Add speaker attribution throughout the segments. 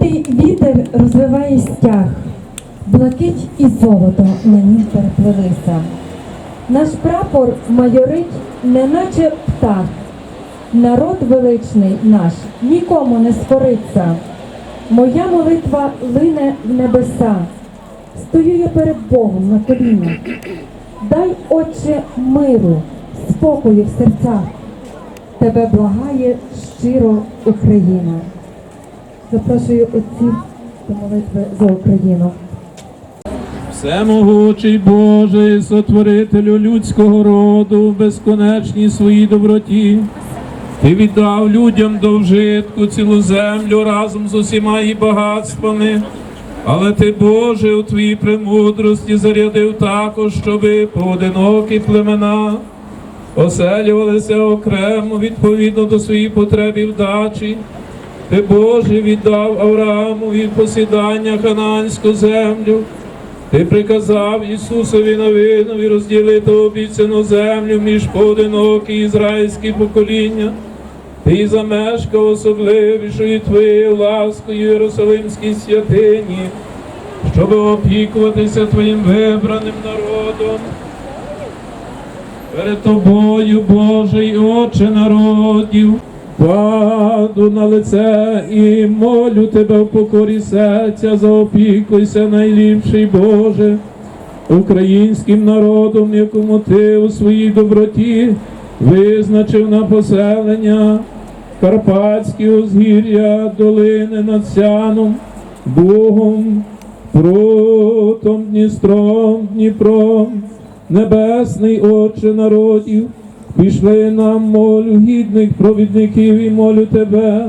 Speaker 1: Лютий вітер розвиває стяг, блакить і золото на нім переплелися. Наш прапор майорить, неначе птах. Народ величний наш нікому не скориться. Моя молитва лине в небеса. Стою я перед Богом на колінах. Дай, Отче, миру, спокою в серцях. Тебе благає щиро Україна. Запрошую отців до молитви за Україну.
Speaker 2: Всемогучий Боже, сотворителю людського роду, в безконечній своїй доброті. Ти віддав людям до вжитку цілу землю разом з усіма її багатствами. Але ти, Боже, у твоїй премудрості зарядив також, щоби поодинокі племена оселювалися окремо відповідно до своїх потреб і вдачі. Ти, Боже, віддав Авраамові в посідання хананську землю. Ти приказав Ісусові новинові розділити обіцяну землю між поодинокі ізраїльські покоління. Ти замешкав особливішою твоєю ласкою Єрусалимській святині, щоб опікуватися твоїм вибраним народом. Перед тобою, Божий Отче народів, паду на лице і молю тебе в покорі серця, заопікуйся, найліпший Боже, українським народом, якому ти у своїй доброті визначив на поселення Карпатські узгір'я, долини над Сяном, Бугом, Прутом, Дністром, Дніпром, Небесний Отче народів, пішли нам, молю, гідних провідників і молю тебе.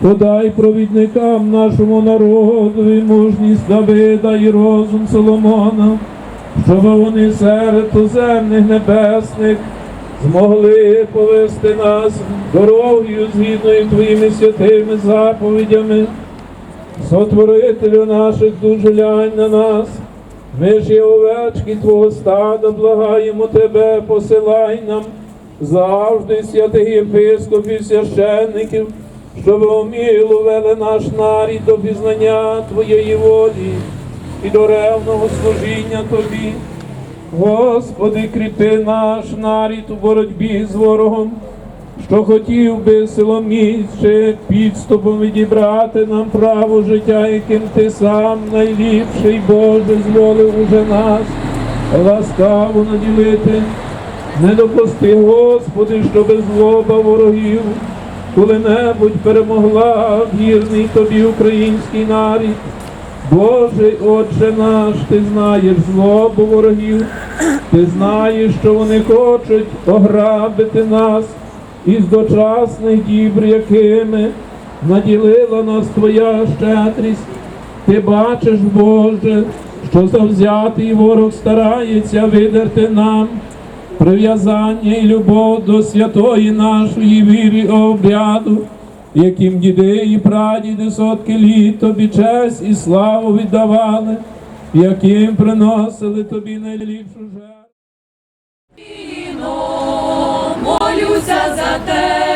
Speaker 2: Подай провідникам нашому народу і мужність Давида і розум Соломона, щоб вони серед туземних небесних змогли повести нас дорогою згідною твоїми святими заповідями. Сотворителю наших душ глянь на нас, ми ж є овечки Твого стада, благаємо Тебе, посилай нам завжди святих єпископів, священників, щоб уміло вели наш нарід до пізнання Твоєї волі і до ревного служіння Тобі. Господи, кріпи наш нарід у боротьбі з ворогом, що хотів би силоміще підступом відібрати нам право життя, яким ти сам найліпший Боже зволив уже нас ласкаво наділити. Не допусти, Господи, щоби злоба ворогів коли-небудь перемогла вірний тобі український нарід. Боже, Отче наш, ти знаєш злобу ворогів, ти знаєш, що вони хочуть ограбити нас із дочасних дібр, якими наділила нас Твоя щедрість. Ти бачиш, Боже, що завзятий ворог старається видерти нам прив'язання і любов до святої нашої віри обряду, яким діди і прадіди сотки літ тобі честь і славу віддавали, яким приносили тобі найліпшу жертву.
Speaker 3: Молюся за тебе,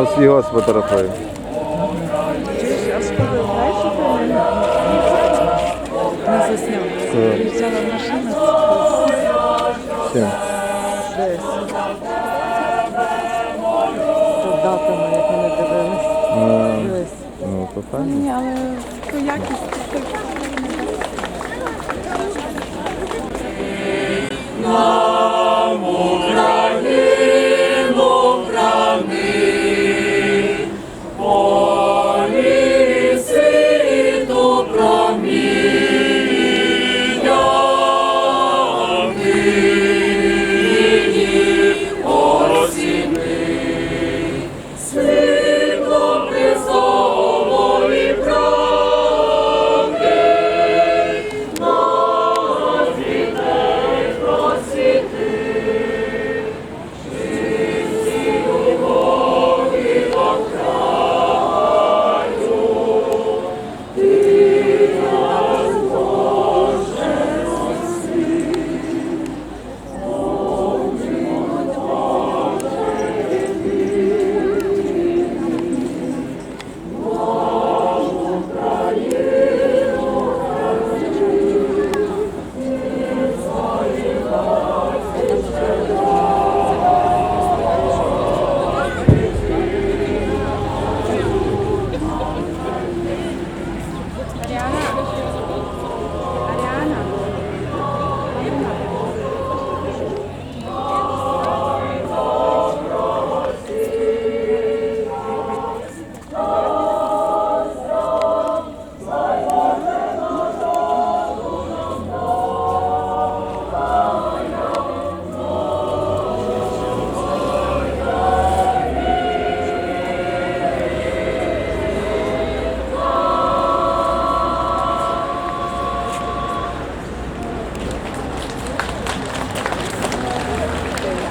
Speaker 4: Ось його сфотографую.
Speaker 5: Не засняв.
Speaker 4: Це
Speaker 5: Взяла машину. Десь. Тут датами, як вони дивились.
Speaker 4: Ну, то.
Speaker 5: Ні, але то якість.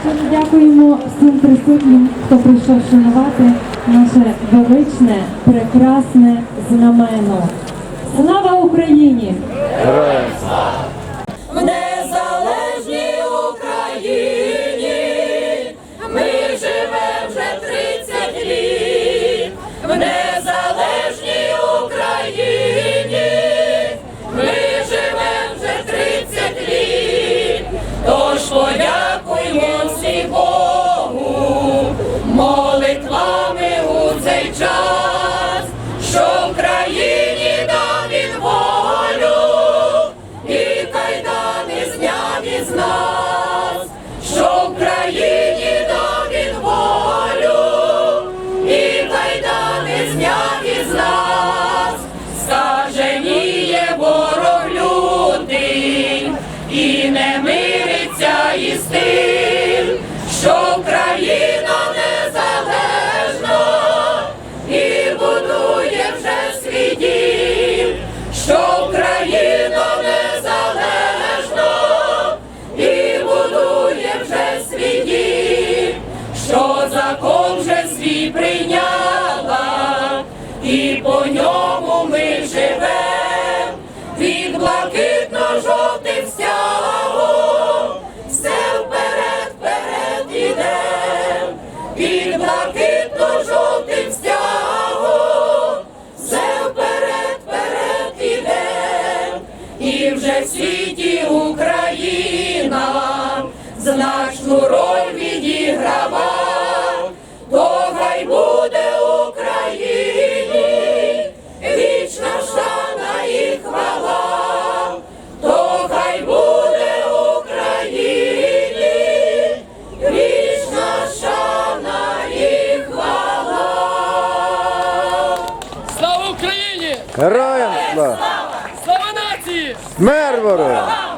Speaker 1: Щиро дякуємо всім присутнім, хто прийшов шанувати наше величне, прекрасне знамено. Слава Україні!
Speaker 4: Героям!
Speaker 3: В і не мириться із тим, що Україна незалежна і будує вже свій дім, що Україна незалежна і будує вже свій дім, що закон вже свій прийняла, в світі Україна значну роль
Speaker 4: Слава